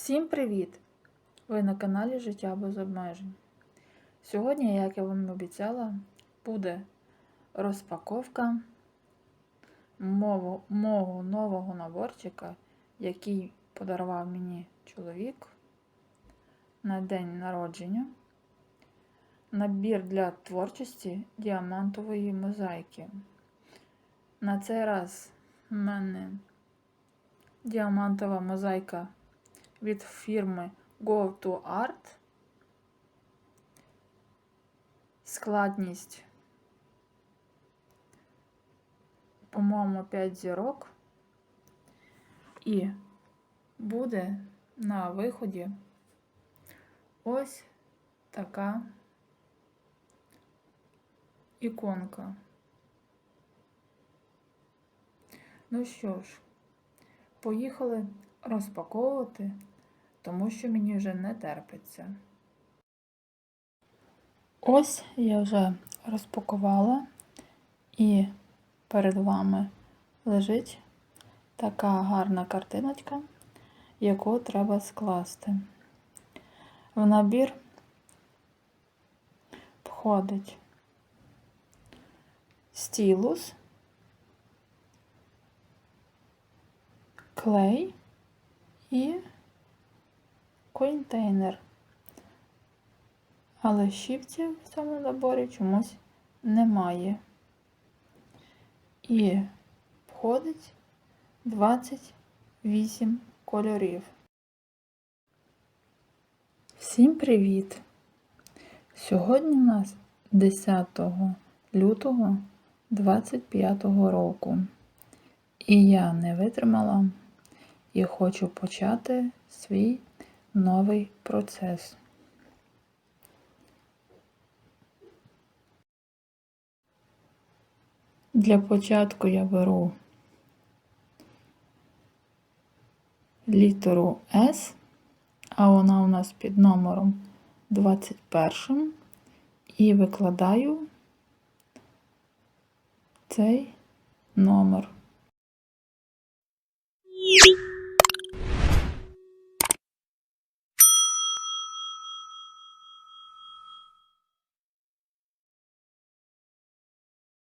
Всім привіт! Ви на каналі Життя без обмежень. Сьогодні, як я вам обіцяла, буде розпаковка мого, мого нового наборчика, який подарував мені чоловік на день народження. Набір для творчості діамантової мозаїки. На цей раз в мене діамантова мозаїка від фірми Go to Art. Складність, по-моєму, 5 зірок. І буде на виході ось така іконка. Ну що ж, поїхали розпаковувати, тому що мені вже не терпиться. Ось я вже розпакувала, і перед вами лежить така гарна картиночка, яку треба скласти. В набір входить стілус, клей і контейнер. Але щипців в цьому наборі чомусь немає. І входить 28 кольорів. Всім привіт! Сьогодні у нас 10 лютого 25 року. І я не витримала і хочу почати свій новий процес. Для початку я беру літеру S, а вона у нас під номером 21 і викладаю цей номер.